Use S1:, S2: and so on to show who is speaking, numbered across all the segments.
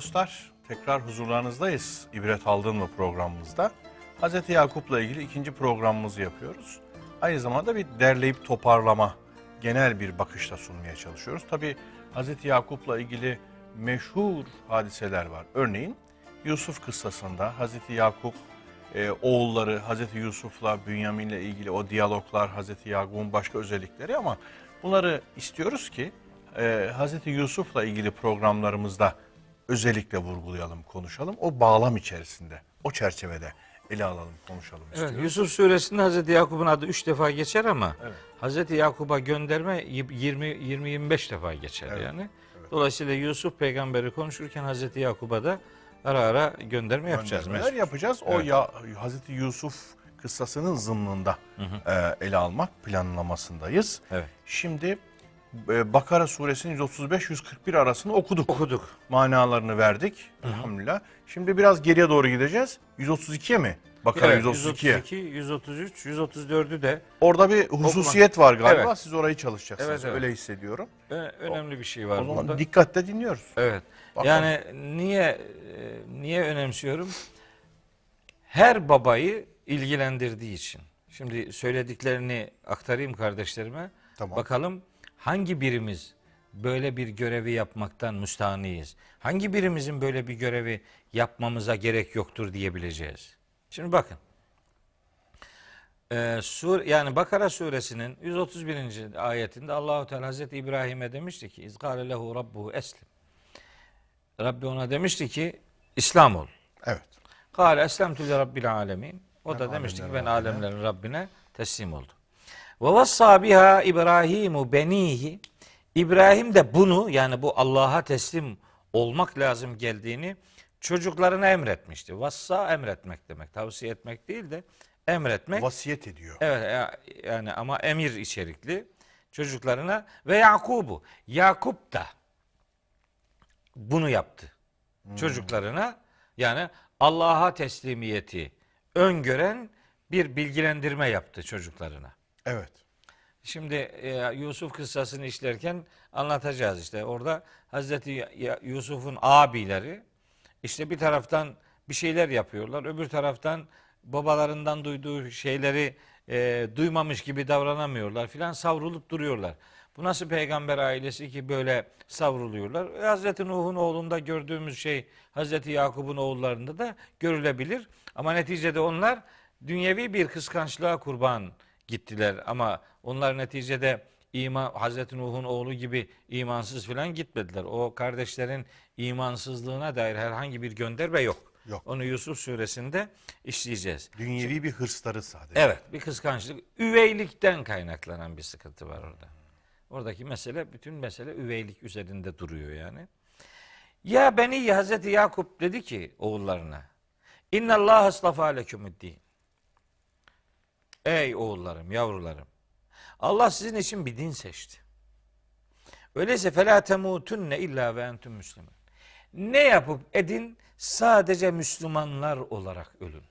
S1: Dostlar, tekrar huzurlarınızdayız. İbret aldın mı programımızda. Hz. Yakup'la ilgili ikinci programımızı yapıyoruz. Aynı zamanda bir derleyip toparlama, genel bir bakışla sunmaya çalışıyoruz. Tabii Hz. Yakup'la ilgili meşhur hadiseler var. Örneğin Yusuf kıssasında Hz. Yakup e, oğulları Hz. Yusuf'la Bünyamin'le ilgili o diyaloglar, Hz. Yakup'un başka özellikleri ama bunları istiyoruz ki e, Hz. Yusuf'la ilgili programlarımızda özellikle vurgulayalım, konuşalım. O bağlam içerisinde, o çerçevede ele alalım, konuşalım
S2: Evet. Yusuf suresinde Hazreti Yakup'un adı üç defa geçer ama
S1: Evet.
S2: Hazreti Yakup'a gönderme 20 20 25 defa geçer
S1: Evet,
S2: yani. Dolayısıyla Yusuf peygamberi konuşurken Hazreti Yakup'a da ara ara gönderme yapacağız.
S1: Göndermeler yapacağız. O
S2: Evet.
S1: ya Hz. Yusuf kıssasının zımnında e, ele almak planlamasındayız.
S2: Evet.
S1: Şimdi e, Bakara suresinin 135-141 arasını okuduk.
S2: Okuduk.
S1: Manalarını verdik. Elhamdülillah. Şimdi biraz geriye doğru gideceğiz. 132'ye mi? Bakara
S2: Evet,
S1: 132'ye.
S2: 132, 133, 134'ü de
S1: Orada bir hususiyet var galiba.
S2: Evet.
S1: Siz orayı çalışacaksınız.
S2: Evet, evet.
S1: Öyle hissediyorum.
S2: ö- önemli bir şey var
S1: O zaman
S2: burada.
S1: dikkatle dinliyoruz.
S2: Evet.
S1: Bakalım.
S2: Yani niye e, niye önemsiyorum? Her babayı ilgilendirdiği için. Şimdi söylediklerini aktarayım kardeşlerime.
S1: Tamam.
S2: Bakalım hangi birimiz böyle bir görevi yapmaktan müstahniyiz? Hangi birimizin böyle bir görevi yapmamıza gerek yoktur diyebileceğiz? Şimdi bakın. Ee, sur yani Bakara suresinin 131. ayetinde Allahu Teala Hazreti İbrahim'e demişti ki İzgâle lehu rabbuhu eslim. Rabbi ona demişti ki İslam ol.
S1: Evet.
S2: Kâle eslemtü li rabbil alemin. O da
S1: Ben
S2: demişti ki ben alemlerin Rabbine teslim oldum. Ve vassa biha İbrahimu benihi. İbrahim de bunu yani bu Allah'a teslim olmak lazım geldiğini çocuklarına emretmişti. Vassa emretmek demek. Tavsiye etmek değil de emretmek.
S1: Vasiyet ediyor.
S2: Evet ya- yani ama emir içerikli çocuklarına ve Yakub'u. Yakup da bunu yaptı. Çocuklarına yani Allah'a teslimiyeti öngören bir bilgilendirme yaptı çocuklarına.
S1: Evet.
S2: Şimdi e, Yusuf kıssasını işlerken anlatacağız işte. Orada Hazreti Yusuf'un abileri işte bir taraftan bir şeyler yapıyorlar. Öbür taraftan babalarından duyduğu şeyleri e, duymamış gibi davranamıyorlar filan savrulup duruyorlar. Bu nasıl peygamber ailesi ki böyle savruluyorlar? E, Hazreti Nuh'un oğlunda gördüğümüz şey Hazreti Yakup'un oğullarında da görülebilir. Ama neticede onlar dünyevi bir kıskançlığa kurban gittiler ama onlar neticede iman Hazreti Nuh'un oğlu gibi imansız filan gitmediler. O kardeşlerin imansızlığına dair herhangi bir gönderme yok.
S1: Yok.
S2: Onu Yusuf suresinde işleyeceğiz.
S1: Dünyevi bir hırsları sadece.
S2: Evet, bir kıskançlık, üveylikten kaynaklanan bir sıkıntı var orada. Oradaki mesele, bütün mesele üveylik üzerinde duruyor yani. Ya beni Hazreti Yakup dedi ki oğullarına. İnna Allah aslafa lekumuddin. Ey oğullarım, yavrularım. Allah sizin için bir din seçti. Öyleyse felâ temutunne illa ve entüm müslüman. Ne yapıp edin sadece Müslümanlar olarak ölün.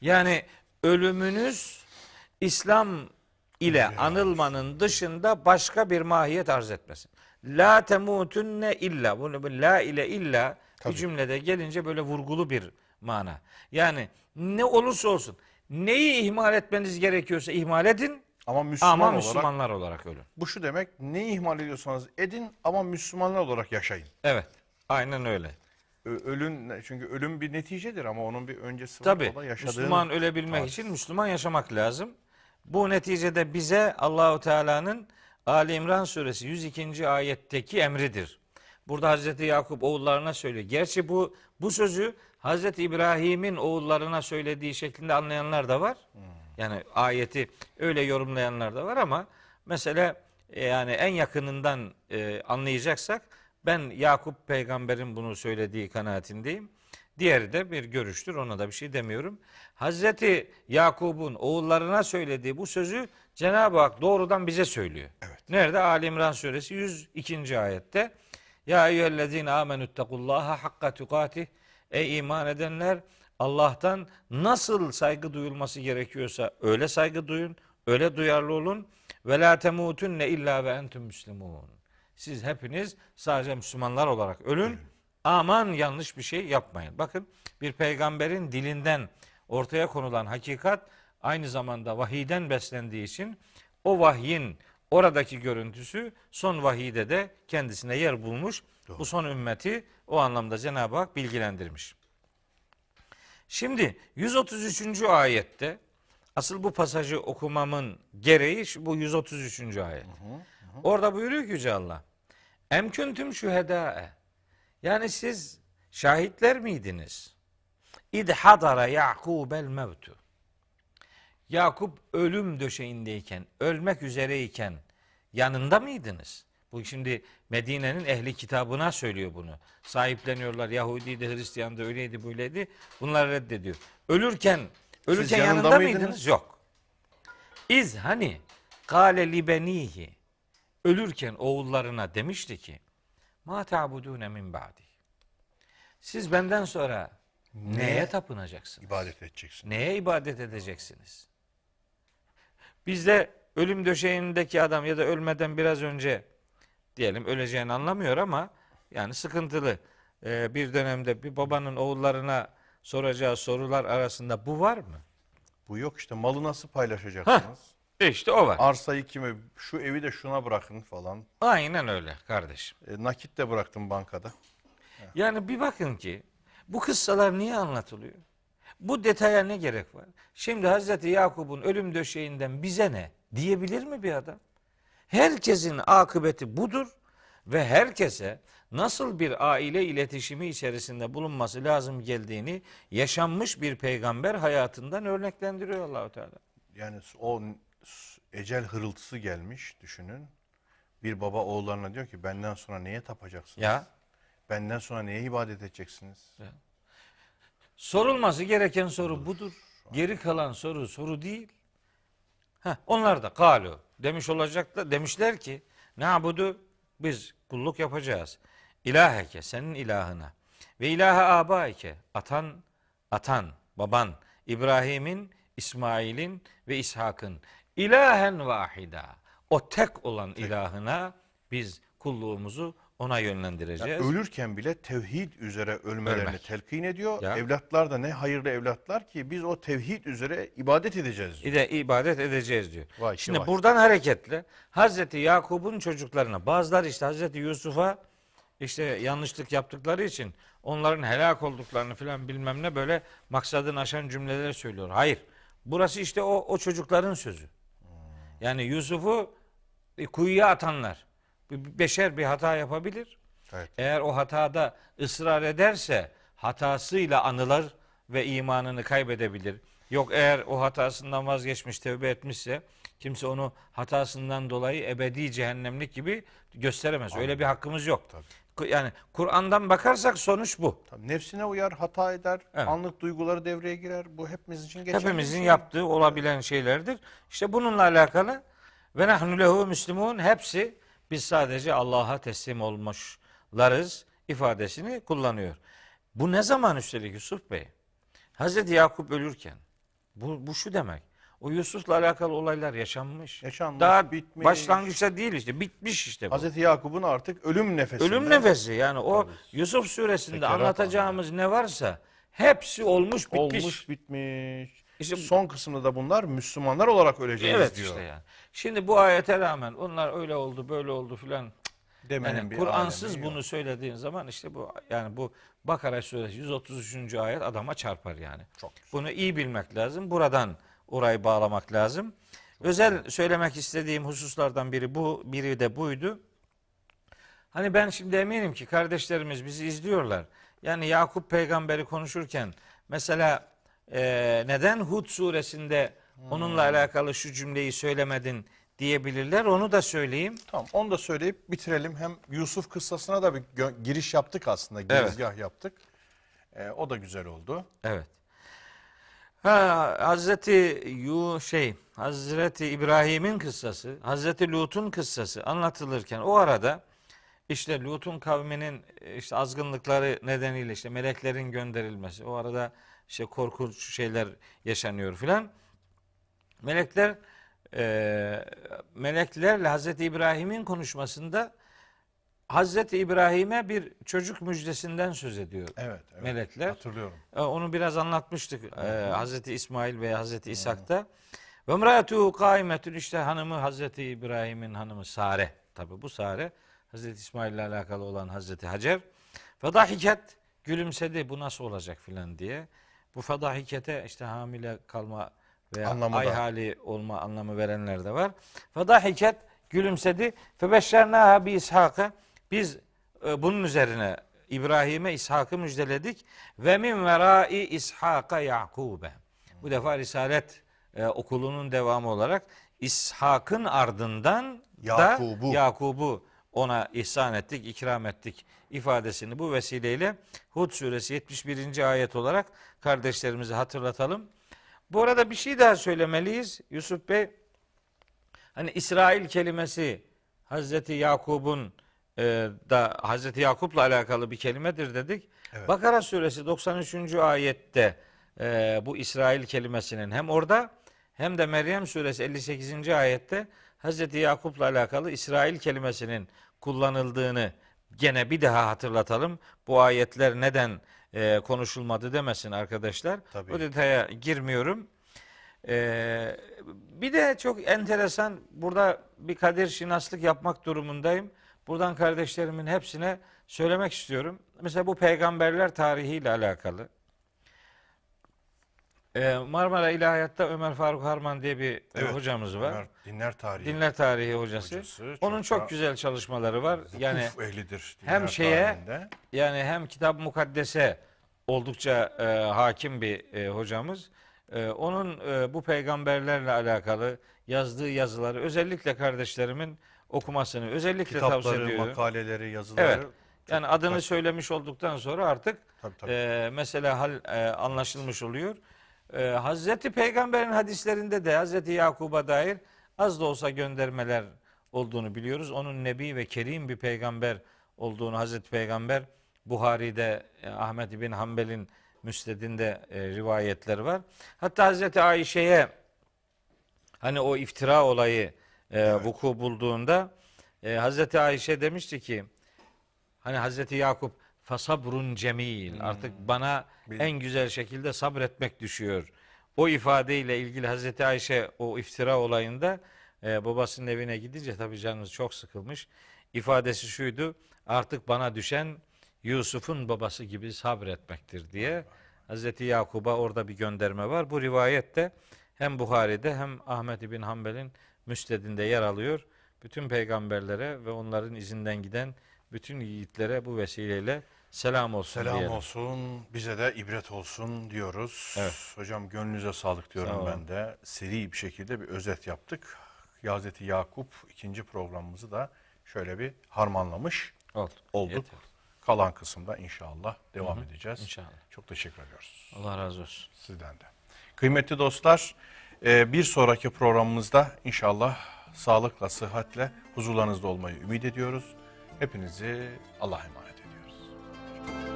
S2: Yani ölümünüz İslam ile anılmanın dışında başka bir mahiyet arz etmesin. La temutunne illa. Bunu bu la ile illa
S1: Tabii.
S2: bir cümlede gelince böyle vurgulu bir mana. Yani ne olursa olsun neyi ihmal etmeniz gerekiyorsa ihmal edin
S1: Ama Müslüman
S2: ama
S1: olarak
S2: Müslümanlar olarak ölün.
S1: bu şu demek ne ihmal ediyorsanız edin ama Müslümanlar olarak yaşayın.
S2: Evet. Aynen öyle.
S1: Ö- Ölün çünkü ölüm bir neticedir ama onun bir öncesi var.
S2: Tabi
S1: O da yaşadığın-
S2: Müslüman ölebilmek
S1: tarz.
S2: için Müslüman yaşamak lazım. Bu neticede bize Allahu Teala'nın Ali İmran suresi 102. ayetteki emridir. Burada Hazreti Yakup oğullarına söylüyor. Gerçi bu bu sözü Hazreti İbrahim'in oğullarına söylediği şeklinde anlayanlar da var. Yani ayeti öyle yorumlayanlar da var ama mesela e, yani en yakınından e, anlayacaksak ben Yakup peygamberin bunu söylediği kanaatindeyim. Diğeri de bir görüştür. Ona da bir şey demiyorum. Hazreti Yakub'un oğullarına söylediği bu sözü Cenab-ı Hak doğrudan bize söylüyor.
S1: Evet.
S2: Nerede? Ali İmran suresi 102. ayette. Ya eyyühellezine amenüttekullaha hakka tukatih. Ey iman edenler Allah'tan nasıl saygı duyulması gerekiyorsa öyle saygı duyun, öyle duyarlı olun. Ve la temutunne illa ve entüm müslimun. Siz hepiniz sadece Müslümanlar olarak ölün. Aman yanlış bir şey yapmayın. Bakın bir peygamberin dilinden ortaya konulan hakikat aynı zamanda vahiyden beslendiği için o vahyin oradaki görüntüsü son vahide de kendisine yer bulmuş. Bu son ümmeti o anlamda Cenab-ı Hak bilgilendirmiş. Şimdi 133. ayette asıl bu pasajı okumamın gereği bu 133. ayet. Orada buyuruyor ki Yüce Allah. Em kuntum şühedâe. Yani siz şahitler miydiniz? İd hadara Yakubel mevtu. Yakup ölüm döşeğindeyken, ölmek üzereyken yanında mıydınız? Bu şimdi Medine'nin ehli kitabına söylüyor bunu. Sahipleniyorlar. Yahudi de Hristiyan da öyleydi böyleydi. Bunları reddediyor. Ölürken ölürken
S1: yanında
S2: yanında,
S1: mıydınız?
S2: mıydınız? Yok. İz hani kâle libenihi ölürken oğullarına demişti ki ma ta'budune min ba'di. Siz benden sonra neye tapınacaksınız?
S1: İbadet edeceksin.
S2: Neye ibadet edeceksiniz? Bizde ölüm döşeğindeki adam ya da ölmeden biraz önce diyelim öleceğini anlamıyor ama yani sıkıntılı Ee, bir dönemde bir babanın oğullarına soracağı sorular arasında bu var mı?
S1: Bu yok işte malı nasıl paylaşacaksınız?
S2: İşte o var.
S1: Arsayı kime, şu evi de şuna bırakın falan.
S2: Aynen öyle kardeşim.
S1: E, nakit de bıraktım bankada.
S2: Yani bir bakın ki bu kıssalar niye anlatılıyor? Bu detaya ne gerek var? Şimdi Hazreti Yakup'un ölüm döşeğinden bize ne diyebilir mi bir adam? Herkesin akıbeti budur ve herkese nasıl bir aile iletişimi içerisinde bulunması lazım geldiğini yaşanmış bir peygamber hayatından örneklendiriyor Allahu Teala.
S1: Yani o ecel hırıltısı gelmiş düşünün. Bir baba oğullarına diyor ki benden sonra neye tapacaksınız?
S2: Ya
S1: Benden sonra neye ibadet edeceksiniz?
S2: Sorulması gereken soru budur. Geri kalan soru soru değil. Heh, onlar da kalu demiş olacaklar. Demişler ki ne budu biz kulluk yapacağız. İlaheke senin ilahına ve ilahe abaike atan atan baban İbrahim'in İsmail'in ve İshak'ın ilahen vahida o tek olan ilahına biz kulluğumuzu ona yönlendireceğiz.
S1: Ölürken bile tevhid üzere ölmelerini
S2: Ölmek.
S1: telkin ediyor.
S2: Ya.
S1: Evlatlar da ne hayırlı evlatlar ki biz o tevhid üzere ibadet edeceğiz. diyor.
S2: de ibadet edeceğiz diyor.
S1: Vay
S2: Şimdi
S1: vay.
S2: buradan hareketle Hazreti Yakup'un çocuklarına bazıları işte Hazreti Yusuf'a işte yanlışlık yaptıkları için onların helak olduklarını filan bilmem ne böyle maksadını aşan cümleler söylüyor. Hayır. Burası işte o, o çocukların sözü. Yani Yusuf'u kuyuya atanlar. Beşer bir hata yapabilir.
S1: Evet.
S2: Eğer o hatada ısrar ederse hatasıyla anılır ve imanını kaybedebilir. Yok eğer o hatasından vazgeçmiş, tevbe etmişse kimse onu hatasından dolayı ebedi cehennemlik gibi gösteremez. Öyle bir hakkımız yok. Ku- Yani Kur'an'dan bakarsak sonuç bu.
S1: Tabii nefsine uyar, hata eder,
S2: Evet.
S1: anlık duyguları devreye girer. Bu hepimiz için geçerli.
S2: Hepimizin
S1: şey.
S2: yaptığı olabilen şeylerdir. İşte bununla alakalı ve nahnu lehu müslimun hepsi biz sadece Allah'a teslim olmuşlarız ifadesini kullanıyor. Bu ne zaman üstelik Yusuf Bey? Hazreti Yakup ölürken. Bu, bu şu demek. O Yusuf'la alakalı olaylar yaşanmış.
S1: Yaşanmış,
S2: Daha
S1: bitmiş.
S2: başlangıçta değil işte. Bitmiş işte bu.
S1: Hazreti Yakup'un artık ölüm nefesinde.
S2: Ölüm nefesi yani o
S1: Tabii.
S2: Yusuf suresinde
S1: Sekerat
S2: anlatacağımız ne varsa hepsi olmuş bitmiş.
S1: olmuş, bitmiş.
S2: İşte-
S1: Son kısımda da bunlar Müslümanlar olarak öleceğiz
S2: Evet
S1: diyor.
S2: işte yani. Şimdi bu ayete rağmen onlar öyle oldu böyle oldu filan.
S1: Demenin
S2: Yani
S1: bir
S2: Kur'ansız
S1: alemi yok.
S2: bunu söylediğin zaman işte bu yani bu Bakara suresi 133. ayet adama çarpar yani.
S1: Çok
S2: Bunu iyi bilmek lazım. Buradan orayı bağlamak lazım. Özel söylemek istediğim hususlardan biri bu, biri de buydu. Hani ben şimdi eminim ki kardeşlerimiz bizi izliyorlar. Yani Yakup peygamberi konuşurken mesela e, neden Hud suresinde onunla alakalı şu cümleyi söylemedin diyebilirler. Onu da söyleyeyim.
S1: Tamam onu da söyleyip bitirelim. Hem Yusuf kıssasına da bir giriş yaptık aslında. Girizgah yaptık. Ee, o da güzel oldu.
S2: Evet. Ha, Hazreti Yu şey Hazreti İbrahim'in kıssası, Hazreti Lut'un kıssası anlatılırken o arada işte Lut'un kavminin e, işte azgınlıkları nedeniyle işte meleklerin gönderilmesi o arada işte korkunç şeyler yaşanıyor filan. Melekler e, meleklerle Hazreti İbrahim'in konuşmasında Hazreti İbrahim'e bir çocuk müjdesinden söz ediyor.
S1: Evet, evet.
S2: Melekler.
S1: Hatırlıyorum.
S2: E, Onu biraz anlatmıştık e, Hazreti İsmail ve Hazreti İshak'ta. Ve mraatu kaimetün işte hanımı Hazreti İbrahim'in hanımı Sare. Tabi bu Sare Hazreti İsmail ile alakalı olan Hazreti Hacer. Fedahiket gülümsedi bu nasıl olacak filan diye. Bu fedahikete işte hamile kalma veya
S1: Anlamı da.
S2: ay hali olma anlamı verenler de var. Fedahiket gülümsedi. Febeşşernaha bi İshak'a biz e, bunun üzerine İbrahim'e İshak'ı müjdeledik ve min verai İshak'a Yakub'e. Bu defa Risalet e, okulunun devamı olarak İshak'ın ardından
S1: Yakub'u.
S2: da Yakub'u ona ihsan ettik, ikram ettik ifadesini bu vesileyle Hud suresi 71. ayet olarak kardeşlerimize hatırlatalım. Bu arada bir şey daha söylemeliyiz. Yusuf Bey hani İsrail kelimesi Hazreti Yakub'un e, da Hazreti Yakup'la alakalı bir kelimedir dedik.
S1: Evet.
S2: Bakara suresi 93. ayette e, bu İsrail kelimesinin hem orada hem de Meryem suresi 58. ayette Hazreti Yakup'la alakalı İsrail kelimesinin kullanıldığını gene bir daha hatırlatalım. Bu ayetler neden e, konuşulmadı demesin arkadaşlar.
S1: Tabii.
S2: Bu detaya girmiyorum. Ee, bir de çok enteresan burada bir kadir şinaslık yapmak durumundayım. Buradan kardeşlerimin hepsine söylemek istiyorum. Mesela bu peygamberler tarihiyle alakalı. Ee, Marmara İlahiyat'ta Ömer Faruk Harman diye bir e,
S1: Evet,
S2: hocamız var.
S1: Ömer dinler tarihi.
S2: Dinler tarihi hocası.
S1: Hocası,
S2: Onun
S1: çok
S2: güzel çalışmaları var. Yani
S1: ehlidir.
S2: hem şeye-
S1: tarihinde.
S2: yani hem kitap mukaddese oldukça e, hakim bir e, hocamız. E, onun e, bu peygamberlerle alakalı yazdığı yazıları özellikle kardeşlerimin okumasını özellikle tavsiye
S1: kitapları,
S2: ediyorum.
S1: makaleleri, yazıları.
S2: Evet. Yani adını
S1: dikkat-
S2: söylemiş olduktan sonra artık
S1: Tabii, tabii.
S2: e, mesela hal e, anlaşılmış oluyor. E, Hazreti Peygamber'in hadislerinde de Hazreti Yakub'a dair az da olsa göndermeler olduğunu biliyoruz. Onun nebi ve kerim bir peygamber olduğunu Hazreti Peygamber Buhari'de e, Ahmet bin Hanbel'in müstedinde e, rivayetler var. Hatta Hazreti Ayşe'ye hani o iftira olayı e, vuku bulduğunda e, Hazreti Ayşe demişti ki hani Hazreti Yakup fasabrun cemil artık bana
S1: Bil-
S2: en güzel şekilde sabretmek düşüyor. O ifadeyle ilgili Hazreti Ayşe o iftira olayında e, babasının evine gidince tabii canınız çok sıkılmış. İfadesi şuydu artık bana düşen Yusuf'un babası gibi sabretmektir diye Hazreti Yakub'a orada bir gönderme var. Bu rivayette hem Buhari'de hem Ahmet bin Hanbel'in müstedinde yer alıyor. Bütün peygamberlere ve onların izinden giden bütün yiğitlere bu vesileyle selam olsun
S1: Selam
S2: diyelim.
S1: olsun, bize de ibret olsun diyoruz.
S2: Evet.
S1: Hocam gönlünüze sağlık diyorum
S2: Sağ
S1: ben de. Seri bir şekilde bir özet yaptık. Hazreti Yakup ikinci programımızı da şöyle bir harmanlamış
S2: Oldu.
S1: olduk.
S2: Yeter.
S1: Kalan kısımda inşallah devam edeceğiz.
S2: İnşallah.
S1: Çok teşekkür ediyoruz
S2: Allah razı olsun.
S1: sizden de. Kıymetli dostlar, e, bir sonraki programımızda inşallah sağlıkla, sıhhatle huzurlarınızda olmayı ümit ediyoruz. Hepinizi Allah'a emanet Thank you.